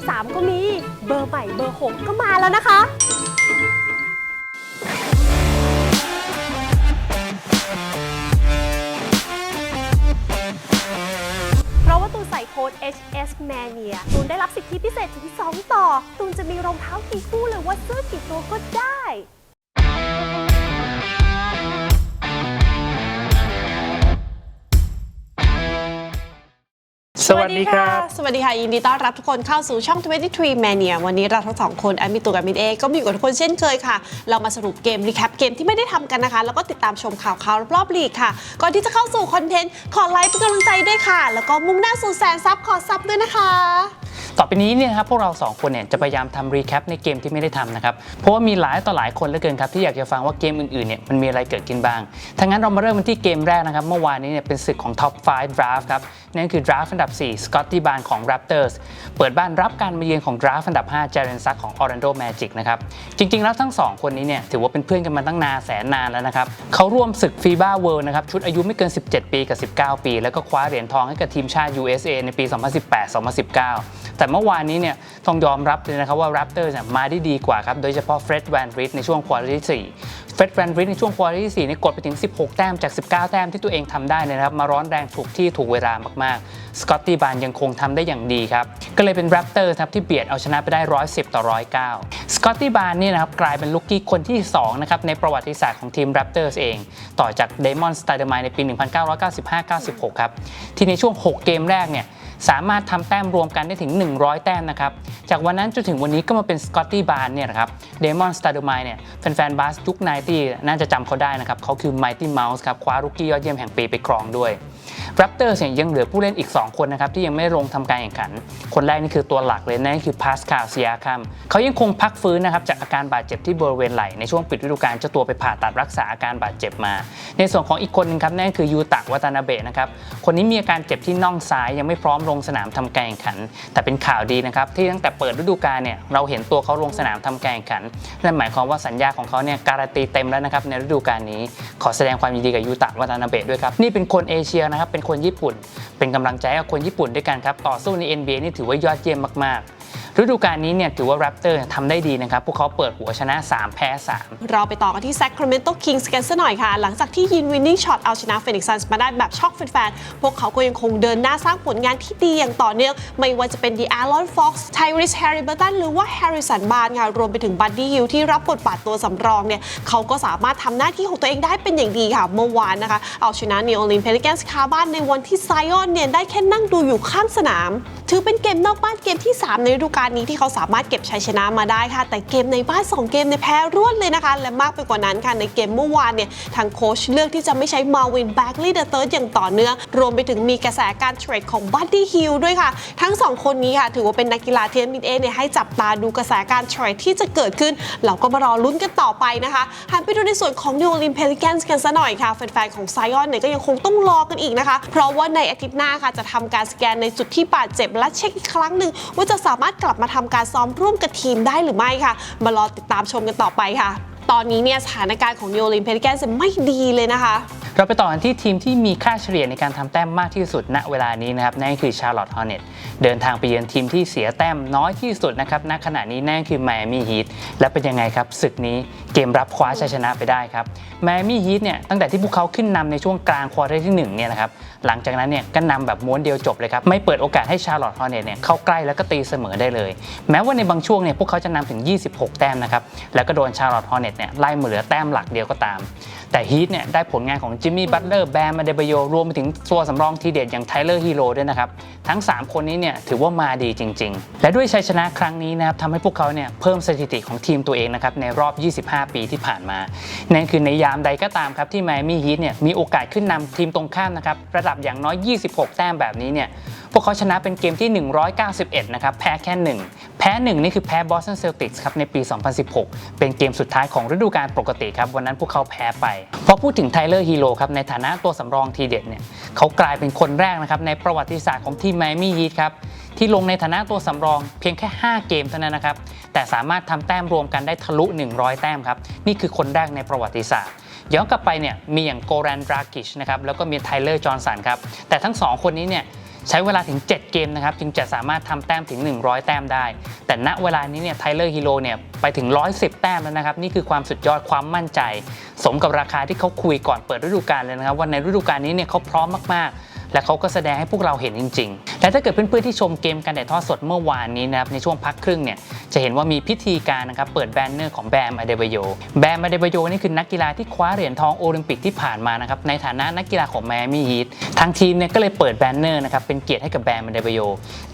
13 ก็มี เบอร์ใหม่เบอร์ 6 ก็มาแล้วนะคะ เพราะว่าตูนใส่โค้ด HS Mania ตูนได้รับสิทธิพิเศษถึง 2 ต่อ ตูนจะมีรองเท้ากี่คู่หรือว่าเสื้อกี่ตัวก็ได้ สวัสดีครับ สวัสดีค่ะ ยินดีต้อนรับทุกคนเข้าสู่ช่อง 23 Mania วันนี้เราทั้งสองคนแอดมินตูกับมินเอก็มีอยู่กับทุกคนเช่นเคยค่ะ เรามาสรุปเกมรีแคปเกมที่ไม่ได้ทำกันนะคะ แล้วก็ติดตามชมข่าวข่าวรอบๆลีกค่ะ ก่อนที่จะเข้าสู่คอนเทนต์ขอไลค์เป็นกำลังใจด้วยค่ะ แล้วก็มุ่งหน้าสู่แสนซับขอซับด้วยนะคะ ต่อไปนี้เนี่ยนะครับพวกเราสองคนเนี่ยจะพยายามทำรีแคปในเกมที่ไม่ได้ทำนะครับ เพราะว่ามีหลายต่อหลายคนเหลือเกินครับที่อยากจะฟังว่าเกมอื่นๆเนี่ยมันมีอะไรเกิดขึ้นบ้างทั้างนั้นเรามาเริ่มกันที่เกมแรกนะครับเมื่อวานนี้เนี่ยเป็นศึกของ Top 5 Draft ครับ นั่นคือ Draft อันดับ4 Scotty b a r n ของ Raptors เปิดบ้านรับการมาเยือนของ Draft อันดับ5 Jaren Suggs ของ Orlando Magic นะครับ จริง ๆ แล้วทั้งสองคนนี้เนี่ยถือว่าเป็นเพื่อนกันมาตั้งนานแสนนานแล้วนะครับเขาร่วมศึก FIBA World นะครับชุดอายุไม่เกิน 17 ปีกับ 19 ปี แล้วก็คว้าเหรียญทองให้กับทีมชาติ USA ในปี 2018-2019 แต่เมื่อวานนี้เนี่ยต้องยอมรับเลยนะครับว่า Raptors เนี่ยมาได้ดีกว่าครับโดยเฉพาะเฟร็ดแวนริดในช่วงควอเตอร์ที่4 ฟดแวนริดในช่วงควอเตอร์ที่ 4 นี่กดไปถึง 16 แต้มจาก 19 แต้มที่ตัวเองทำได้นะครับ มาร้อนแรงถูกที่ถูกเวลามากๆ สกอตตี้บานยังคงทำได้อย่างดีครับ ก็เลยเป็น Raptors ครับที่เบียดเอาชนะไปได้ 110 ต่อ 109 สกอตตี้บานนี่นะครับกลายเป็นลูกกี้คนที่ 2 นะครับ ในประวัติศาสตร์ของทีม Raptors เอง ต่อจากเดมอนสไตเดอร์มายในปี 1995-96 ครับ ที่ในช่วง 6 เกมแรกเนี่ย สามารถทำแต้มรวมกันได้ถึง 100 แต้มนะครับ จากวันนั้นจนถึงวันนี้ก็มาเป็นสกอตตี้บาร์เนี่ยนะครับเดมอนสตาร์ดมายเนี่ยแฟนๆบาสยุค90น่าจะจำเขาได้นะครับเขาคือไมตี้เมาส์ครับคว้ารุกกี้ยอดเยี่ยมแห่งปีไปครองด้วย Raptors เนี่ยยังเหลือผู้เล่นอีก 2 คนนะครับที่ยังไม่ลงทำการแข่งขัน คนแรกนี่คือตัวหลักเลยนั่นคือพาสคาลเซียคัมเขายังคงพักฟื้นนะครับจากอาการบาดเจ็บที่บริเวณไหล่ในช่วงปิดฤดูกาลเจ้าตัวไปผ่าตัดรักษาอาการบาดเจ็บมา ในส่วนของอีกคนนึงครับนั่นคือยูตะวัตานาเบะนะครับคนนี้มีอาการเจ็บที่น่องซ้ายยังไม่พร้อมลงสนามทำการแข่งขัน แต่เป็นข่าวดีนะครับที่ตั้งแต่เปิดฤดูกาลเนี่ยเราเห็นตัวเขาลงสนามทำการแข่งขันนั่นหมายความว่าสัญญาของเขาเนี่ยการันตีเต็มแล้วนะครับในฤดูกาลนี้ ขอแสดงความยินดีกับยูตะวัตานาเบะด้วยครับนี่เป็นคนเอเชียนะครับเป็นคนญี่ปุ่น เป็นกำลังใจให้กับคนญี่ปุ่นด้วยกันครับต่อสู้ใน NBA นี่ถือว่ายอดเยี่ยมมาก ฤดูกาลนี้เนี่ยถือว่า Raptor ทำได้ดีนะครับ พวกเขาเปิดหัวชนะ 3 แพ้ 3เราไปต่อกันที่ Sacramento Kings กันซะหน่อยค่ะ หลังจากที่ยินวินนิ่งช็อตเอาชนะ Phoenix Suns มาได้แบบช็อกแฟนๆ พวกเขาก็ยังคงเดินหน้าสร้างผลงานที่ดีอย่างต่อเนื่อง ไม่ว่าจะเป็น DeAlon Fox Tyrese Halliburton หรือว่า Harrison Barnes ค่ะ รวมไปถึง Buddy Hield ที่รับบทบาทตัวสำรองเนี่ยเขาก็สามารถทำหน้าที่ของตัวเองได้เป็นอย่างดีค่ะ เมื่อวานนะคะเอาชนะ New Orleans Pelicans คาบ้านในวันที่ไซออนเนี่ยได้แค่นั่งดูอยู่ข้างสนาม ถือเป็นเกมนอกบ้านเกมที่ 3 ในฤดูกาลนี้ที่เขาสามารถเก็บชัยชนะมาได้ค่ะ แต่เกมในบ้าน 2 เกมเนี่ยแพ้รวดเลยนะคะ และมากไปกว่านั้นค่ะในเกมเมื่อวานเนี่ยทางโค้ชเลือกที่จะไม่ใช้มาวินแบ็กลีเดอะเติร์ดอย่างต่อเนื่อง รวมไปถึงมีกระแสการเทรดของบัตตี้ฮิลด้วยค่ะ ทั้ง 2 คนนี้ค่ะ ถือว่าเป็นนักกีฬาเทียนมิดเอเนี่ยให้จับตาดูกระแสการเทรดที่จะเกิดขึ้น เราก็มารอลุ้นกันต่อไปนะคะหันไปดูในส่วนของ New Orleans Pelicans กันซะหน่อยค่ะแฟนๆของไซออนเนี่ยก็ยังคงต้องรอกันอีกนะคะ เพราะว่าในอาทิตย์หน้าค่ะจะทำการสแกนในจุดที่บาดเจ็บและเช็คอีกครั้งหนึ่งว่าจะสามารถกลับมาทำการซ้อมร่วมกับทีมได้หรือไม่ค่ะ มารอติดตามชมกันต่อไปค่ะ ตอนนี้เนี่ยสถานการณ์ของ New Orleans Pelicans ไม่ดีเลยนะคะ เราไปต่อกันที่ทีมที่มีค่าเฉลี่ยในการทำแต้มมากที่สุดณเวลานี้นะครับนั่นคือชาร์ลอตต์ฮอร์เน็ตเดินทางไปเยือนทีมที่เสียแต้มน้อยที่สุดนะครับณขณะนี้นั่นคือไมอามี่ฮีทและเป็นยังไงครับศึกนี้เกมรับคว้าชัยชนะไปได้ครับไมอามี่ฮีทเนี่ยตั้งแต่ที่พวกเขาขึ้นนำในช่วงกลางควอเตอร์ที่1เนี่ยนะครับหลังจากนั้นเนี่ยก็นำแบบม้วนเดียวจบเลยครับไม่เปิดโอกาสให้ชาร์ลอตต์ฮอร์เน็ตเนี่ยเข้าใกล้แล้วก็ตีเสมอได้เลย แม้ว่าในบางช่วงเนี่ยพวกเขาจะนำถึง 26 แต้มนะครับแล้วก็โดนชาร์ลอตต์ฮอร์เน็ตเนี่ยไล่มาเหลือแต้มหลักเดียวก็ตาม แต่ฮีทเนี่ยได้ผลงานของจิมมี่บัตเลอร์แบมมาเดบโยรวมไปถึงตัวสำรองทีเด็ดอย่างไทเลอร์ฮีโร่ด้วยนะครับ ทั้ง 3 คนนี้เนี่ยถือว่ามาดีจริง ๆ และด้วยชัยชนะครั้งนี้นะครับทำให้พวกเขาเนี่ยเพิ่มสถิติของทีมตัวเองนะครับในรอบ 25 ปีที่ผ่านมา นั่นคือในยามใดก็ตามครับที่ไมอามี่ฮีทเนี่ยมีโอกาสขึ้นนำทีมตรงข้ามนะครับระดับอย่างน้อย 26 แต้มแบบนี้เนี่ยพวกเขาชนะเป็นเกมที่ 191 นะครับ แพ้แค่ 1 แพ้ 1 นี่คือแพ้บอสตันเซลติกส์ครับในปี 2016 เป็นเกมสุดท้ายของฤดูกาลปกติครับ วันนั้นพวกเขาแพ้ไปพอพูดถึงไทเลอร์ฮีโร่ครับในฐานะตัวสำรองทีเด็ดเนี่ยเขากลายเป็นคนแรกนะครับในประวัติศาสตร์ของทีมไมอามี่ฮีทครับที่ลงในฐานะตัวสำรองเพียงแค่ 5 เกมเท่านั้นนะครับแต่สามารถทำแต้มรวมกันได้ทะลุ 100 แต้มครับนี่คือคนแรกในประวัติศาสตร์ย้อนกลับไปเนี่ยมีอย่างโกรันดรากิชนะครับแล้วก็มีไทเลอร์จอห์นสันครับแต่ทั้งสองคนนี้เนี่ย ใช้เวลาถึง 7 เกมนะครับจึงจะสามารถทำแต้มถึง 100 แต้มได้ แต่ณเวลานี้เนี่ยไทเลอร์ฮีโร่เนี่ยไปถึง 110 แต้มแล้วนะครับ นี่คือความสุดยอดความมั่นใจ สมกับราคาที่เขาคุยก่อนเปิดฤดูกาลเลยนะครับว่าในฤดูกาลนี้เนี่ยเขาพร้อมมากๆ และเขาก็แสดงให้พวกเราเห็นจริง ๆ และถ้าเกิดเพื่อนๆที่ชมเกมการถ่ายทอดสดเมื่อวานนี้นะครับในช่วงพักครึ่งเนี่ยจะเห็นว่ามีพิธีการนะครับเปิดแบนเนอร์ของแบมอเดบโยแบมอเดบโยนี่คือนักกีฬาที่คว้าเหรียญทองโอลิมปิกที่ผ่านมานะครับในฐานะนักกีฬาของแมมี่ฮีททางทีมเนี่ยก็เลยเปิดแบนเนอร์นะครับเป็นเกียรติให้กับแบมอเดบโย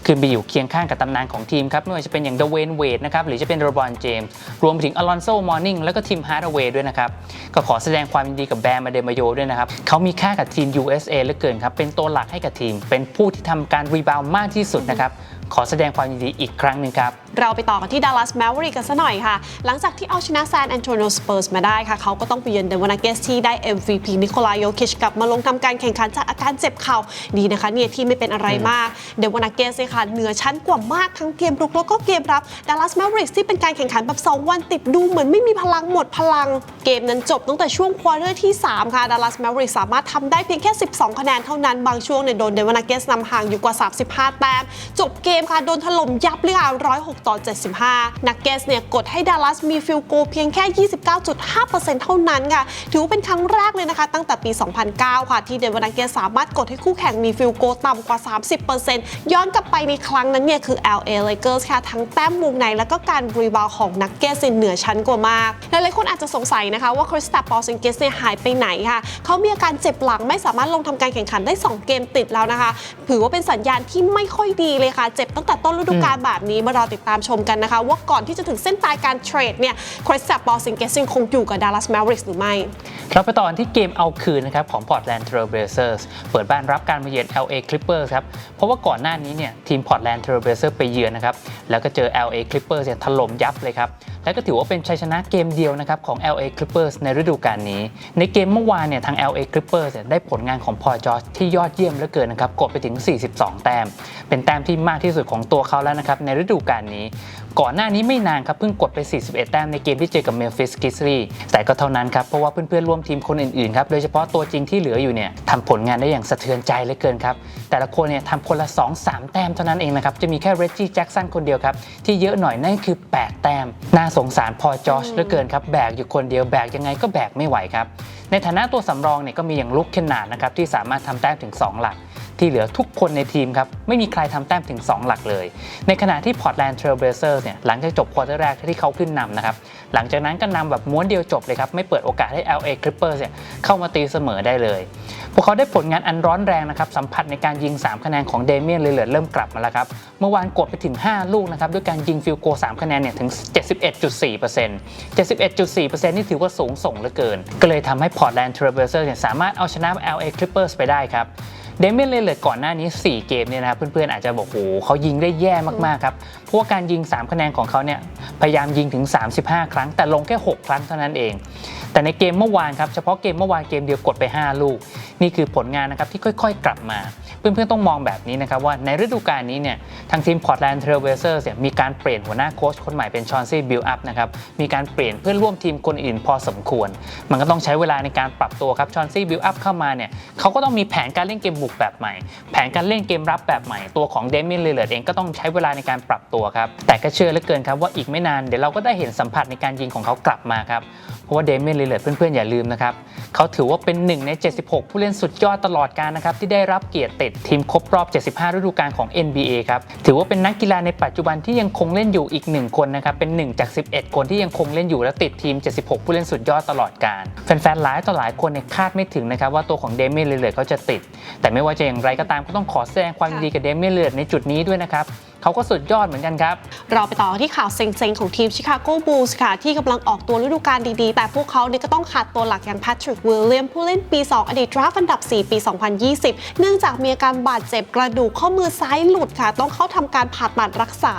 คือไปอยู่เคียงข้างกับตำนานของทีมครับไม่ว่าจะเป็นอย่างเดเวนเวดนะครับหรือจะเป็นโรบอนเจมส์รวมถึงอลอนโซมอร์นิงแล้วก็ทีมฮาร์ดเวย์ด้วยนะครับก็ขอแสดงความยินดีกับแบมอเดบโยด้วยนะครับเขามีค่ากับทีม USA เหลือเกินครับเป็นตัวหลักให้กับทีม เป็นผู้ที่ทำการรีบาวมากที่สุดนะครับ ขอแสดงความยินดีอีกครั้งหนึ่งครับ เราไปต่อกันที่ดัลลัสแมวริกกันซะหน่อยค่ะ หลังจากที่เอาชนะแซนแอนโตนิโอสเปอร์สมาได้ค่ะ เขาก็ต้องไปเยือนเดนวานาเกสที่ได้ MVP นิโคลายโยคิชกลับมาลงทำการแข่งขันจากอาการเจ็บเข่าดีนะคะเนี่ยที่ไม่เป็นอะไรมาก เดนวานาเกสเนี่ยค่ะเหนือชั้นกว่ามากทั้งเกมรุกแล้วก็เกมรับดัลลัสแมวริกที่เป็นการแข่งขันแบบ 2 วันติดดูเหมือนไม่มีพลังหมดพลัง เกมนั้นจบตั้งแต่ช่วงควอเตอร์ที่ 3 ค่ะดัลลัสแมวริกสามารถทำได้เพียงแค่ 12 คะแนนเท่านั้นบางช่วงเนี่ยโดนเดนวานาเกสนำห่างอยู่กว่า 35 แต้มจบเกมค่ะโดนถล่มยับเลยค่ะ106 ต่อ 75 นักเกสเนี่ยกดให้ดัลลัสมีฟิลโกเพียงแค่ 29.5%เท่านั้นค่ะ ถือว่าเป็นครั้งแรกเลยนะคะ ตั้งแต่ปี 2009 ค่ะ ที่เดนวานาเกสสามารถกดให้คู่แข่งมีฟิลโกต่ำกว่า 30%ย้อนกลับไปในครั้งนั้นเนี่ยคือ LA Lakers ค่ะ ทั้งแต้มวงในแล้วก็การรีบาวของนักเกสเหนือชั้นกว่ามาก หลายๆคนอาจจะสงสัยนะคะว่าคริสตัปปอลซิงเกสเนี่ยหายไปไหนค่ะเขามีอาการเจ็บหลังไม่สามารถลงทำการแข่งขันได้ 2 เกมติดแล้วนะคะ ถือว่าเป็นสัญญาณที่ไม่ค่อยดีเลยค่ะ เจ็บตั้งแต่ต้นฤดูกาลแบบนี้มารอติดตามชมกันนะคะ ว่าก่อนที่จะถึงเส้นตายการเทรดเนี่ยคริสตัปปอลซิงเกสยังคงอยู่กับดัลลัสแมวริกหรือไม่ เราไปต่อกันที่เกมเอาคืนนะครับของ Portland Trail Blazers เปิดบ้านรับการมาเยือน LA Clippers ครับเพราะว่าก่อนหน้านี้เนี่ยทีม Portland Trail Blazers ไปเยือนนะครับแล้วก็เจอ LA Clippers เนี่ยถล่มยับเลยครับและก็ถือว่าเป็นชัยชนะเกมเดียวนะครับของ LA Clippers ในฤดูกาลนี้ ในเกมเมื่อวานเนี่ยทาง LA Clippers เสียได้ผลงานของพอจอร์จที่ยอดเยี่ยมเหลือเกินนะครับกดไปถึง 42 แต้ม เป็นแต้มที่มากที่สุดของตัวเขาแล้วนะครับในฤดูกาลนี้ ก่อนหน้านี้ไม่นานครับเพิ่งกดไป 41 แต้มในเกมที่เจอกับ Memphis Grizzlies แต่ก็เท่านั้นครับ เพราะว่าเพื่อนๆร่วมทีมคนอื่นๆครับโดยเฉพาะตัวจริงที่เหลืออยู่เนี่ยทำผลงานได้อย่างสะเทือนใจเหลือเกินครับ แต่ละคนเนี่ยทำคนละ 2-3 แต้มเท่านั้นเองนะครับจะมีแค่ Reggie Jackson คนเดียวครับที่เยอะหน่อยนั่นคือ 8 แต้มน่าสงสารพอจอชเหลือเกินครับแบกอยู่คนเดียวแบกยังไงก็แบกไม่ไหวครับในฐานะตัวสำรองเนี่ยก็มีอย่างลุกเคนนาดนะครับที่สามารถทำแต้มถึง 2 หลัก ที่เหลือทุกคนในทีมครับ ไม่มีใครทำแต้มถึง 2 หลักเลย ในขณะที่ Portland Trail Blazers เนี่ยหลังจากจบควอเตอร์แรกที่เขาขึ้นนำนะครับ หลังจากนั้นก็นำแบบม้วนเดียวจบเลยครับ ไม่เปิดโอกาสให้ LA Clippers เนี่ยเข้ามาตีเสมอได้เลย พวกเขาได้ผลงานอันร้อนแรงนะครับสัมผัสในการยิง 3 คะแนนของเดเมียนเลยเหลือเริ่มกลับมาแล้วครับเมื่อวานกดไปถึง 5 ลูกนะครับด้วยการยิงฟิลโก3คะแนนเนี่ยถึง 71.4% 71.4%นี่ถือว่าสูงส่งเหลือเกิน ก็เลยทำให้ Portland Trail Blazers เนี่ยสามารถเอาชนะ LA Clippers ไปได้ครับ เดเมียนเลเลอร์ก่อนหน้านี้ 4 เกมเนี่ยนะครับเพื่อนๆอาจจะบอกโอ้โหเขายิงได้แย่มากๆครับเพราะว่าการยิง 3 คะแนนของเขาเนี่ยพยายามยิงถึง 35 ครั้ง แต่ลงแค่ 6 ครั้งเท่านั้นเอง แต่ในเกมเมื่อวานครับเฉพาะเกมเมื่อวานเกมเดียวกดไป 5 ลูก นี่คือผลงานนะครับที่ค่อย ๆ กลับมา เพื่อนๆต้องมองแบบนี้นะครับว่าในฤดูกาลนี้เนี่ยทางทีม Portland Trail Blazers เนี่ยมีการเปลี่ยนหัวหน้าโค้ชคนใหม่เป็นชอนซี่บิลอัพนะครับมีการเปลี่ยนเพื่อนร่วมทีมคนอื่นพอสมควร มันก็ต้องใช้เวลาในการปรับตัวครับชอนซี่บิลอัพเข้ามาเนี่ยเขาก็ต้องมีแผนการเล่นเกมบุกแบบใหม่ แผนการเล่นเกมรับแบบใหม่ ตัวของเดมินเลเลอร์เองก็ต้องใช้เวลาในการปรับตัวครับแต่ก็เชื่อเหลือเกินครับว่าอีกไม่นานเดี๋ยวเราก็ได้เห็นสัมผัสในการยิงของเขากลับมาครับเพราะว่าเดมินเลเลอร์เพื่อนๆอย่าลืมนะครับเขาถือว่าเป็นหนึ่งใน 76 ผู้เล่นสุดยอดตลอดกาลนะครับที่ได้รับเกียรติติดทีมครบรอบ 75 ฤดูกาลของ NBA ครับ ถือว่าเป็นนักกีฬาในปัจจุบันที่ยังคงเล่นอยู่อีกหนึ่งคนนะครับ เป็นหนึ่งจาก 11 คนที่ยังคงเล่นอยู่และติดทีม 76 ผู้เล่นสุดยอดตลอดกาล แฟนๆ หลายต่อหลายคนเนี่ยคาดไม่ถึงนะครับว่าตัวของเดมินเลเลอร์เขาจะติด แต่ไม่ว่าจะอย่างไรก็ตามก็ต้องขอแสดงความยินดีกับเดมินเลเลอร์ในจุดนี้ด้วยนะครับ เขาก็สุดยอดเหมือนกันครับ เราไปต่อที่ข่าวเซ็งๆ ของทีมชิคาโกบูลส์ค่ะ ที่กำลังออกตัวฤดูกาลดีๆ แต่พวกเขาเนี่ยก็ต้องขาดตัวหลักอย่างแพทริกวิลเลียมผู้เล่นปี 2 อดีตดราฟอันดับ 4 ปี 2020 เนื่องจากมีอาการบาดเจ็บกระดูกข้อมือซ้ายหลุดค่ะ ต้องเข้าทำการผ่าตัดรักษา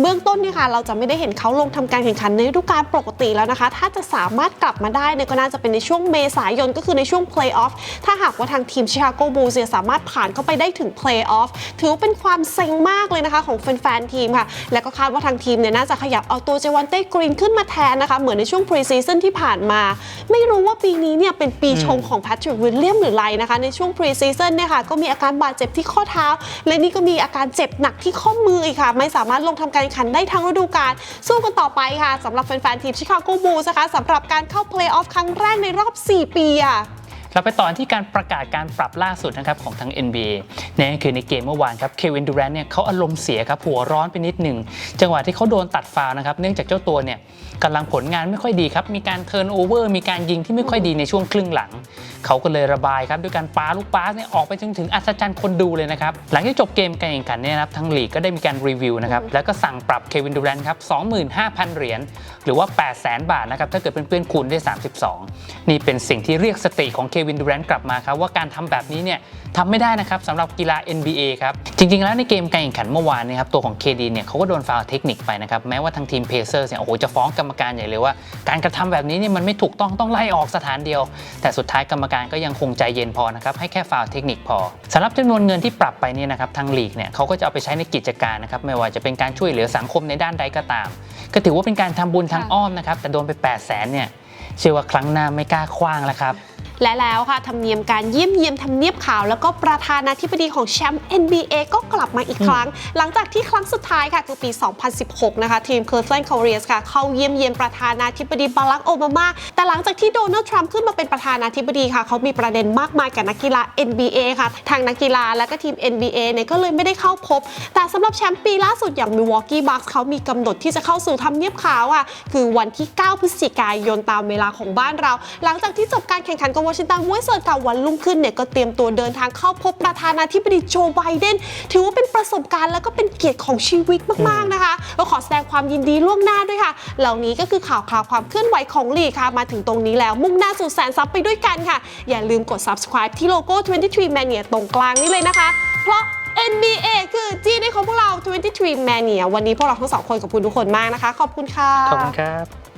เบื้องต้นเนี่ยค่ะเราจะไม่ได้เห็นเขาลงทำการแข่งขันในฤดูกาลปกติแล้วนะคะ ถ้าจะสามารถกลับมาได้เนี่ยก็น่าจะเป็นในช่วงเมษายนก็คือในช่วงเพลย์ออฟถ้าหากว่าทางทีมชิคาโกบูลส์สามารถผ่านเข้าไปได้ถึงเพลย์ออฟถือว่าเป็นความเซ็งมากเลยนะคะของของแฟนๆทีมค่ะ และก็คาดว่าทางทีมเนี่ยน่าจะขยับเอาตัวเจวันเต้กรีนขึ้นมาแทนนะคะเหมือนในช่วงพรีซีซั่นที่ผ่านมา ไม่รู้ว่าปีนี้เนี่ยเป็นปีชงของแพทริกวิลเลียมหรือไรนะคะในช่วงพรีซีซั่นเนี่ยค่ะก็มีอาการบาดเจ็บที่ข้อเท้า และนี่ก็มีอาการเจ็บหนักที่ข้อมืออีกค่ะ ไม่สามารถลงทำการแข่งขันได้ทั้งฤดูกาลสู้กันต่อไปค่ะสำหรับแฟนๆทีมชิคาโกบูลนะคะสำหรับการเข้าเพลย์ออฟครั้งแรกในรอบ 4 ปีอะ เราไปต่อที่การประกาศการปรับล่าสุดนะครับของทั้ง NBA นั่นคือในเกมเมื่อวานครับเควินดูแรนเนี่ยเขาอารมณ์เสียครับหัวร้อนไปนิดหนึ่งจังหวะที่เขาโดนตัดฟาวนะครับเนื่องจากเจ้าตัวเนี่ยกำลังผลงานไม่ค่อยดีครับมีการเทิร์นโอเวอร์มีการยิงที่ไม่ค่อยดีในช่วงครึ่งหลัง เขาก็เลยระบายครับด้วยการปาลูกบาสเนี่ยออกไปจนถึงอัศจรรย์คนดูเลยนะครับหลังจากจบเกมการแข่งขันเนี่ยนะครับทั้งลีกก็ได้มีการรีวิวนะครับแล้วก็สั่งปรับเควินดูแรนครับ25,000 เหรียญหรือว่า 800,000 บาทนะครับถ้าเกิดเพื่อนคูณได้ 32 นี่เป็นสิ่งที่เรียกสติของเควินดูแรนกลับมาครับว่าการทำแบบนี้เนี่ยทำไม่ได้นะครับสำหรับกีฬา NBA ครับ จริง ๆ แล้วในเกมการแข่งขันเมื่อวานเนะครับตัวของ KD เนี่ยเขาก็โดนฟาวล์เทคนิคไปนะครับ แม้ว่าทางทีมเพเซอร์เนี่ยโอ้โหจะฟ้องกรรมการใหญ่เลยว่า การกระทำแบบนี้เนี่ยมันไม่ถูกต้องต้องไล่ออกสถานเดียว แต่สุดท้ายกรรมการก็ยังคงใจเย็นพอนะครับให้แค่ฟาวล์เทคนิคพอสำหรับจำนวนเงินที่ปรับไปเนี่ยนะครับทางลีกเนี่ยเขาก็จะเอาไปใช้ในกิจการนะครับไม่ว่าจะเป็นการช่วยเหลือสังคมในด้านใดก็ตาม ก็ถือว่าเป็นการทำบุญทางอ้อมนะครับแต่โดนไป 8 0 0แสนเนี่ยเชื่อว่าครั้งหน้าไม่กล้าคว้างแล้วครับ และแล้วค่ะธรรมเนียมการเยี่ยมเยียมทำเนียบขาว แล้วก็ประธานาธิบดีของแชมป์ NBA ก็กลับมาอีกครั้ง หลังจากที่ครั้งสุดท้ายค่ะคือปี 2016 นะคะ ทีม Cleveland Cavaliers ค่ะ เข้าเยี่ยมเยียนประธานาธิบดีบารักโอบามา แต่หลังจากที่โดนัลด์ทรัมป์ขึ้นมาเป็นประธานาธิบดีค่ะ เขามีประเด็นมากมายกับนักกีฬา NBA ค่ะ ทางนักกีฬาและก็ทีม NBA เนี่ยก็เลยไม่ได้เข้าพบ แต่สำหรับแชมป์ปีล่าสุดอย่าง Milwaukee Bucks เขามีกำหนดที่จะเข้าสู่ทำเนียบขาวอะคือวันที่ 9 พฤศจิกายนตามเวลาของบ้านเรา หลังจากที่จบการแข่งขันกวอชิงตัน w ว z เซิร์ค่ะวันรุ่งขึ้นเนี่ยก็เตรียมตัวเดินทางเข้าพบประธานาธิบดีโจไบเดนถือว่าเป็นประสบการณ์แล้วก็เป็นเกียรติของชีวิตมากๆนะคะก็ขอแสดงความยินดีล่วงหน้าด้วยค่ะ เหล่านี้ก็คือข่าวคราวความเคลื่อนไหวของลีค่ะ มาถึงตรงนี้แล้วมุ่งหน้าสู่แสนซับไปด้วยกันค่ะ อย่าลืมกด subscribe ที่โลโก้ 23 Mania ตรงกลางนี้เลยนะคะ เพราะ NBA คือจีนในของพวกเรา 23 Mania วันนี้พวกเราทั้งสองคนขอบคุณทุกคนมากนะคะ ขอบคุณค่ะ ขอบคุณครับ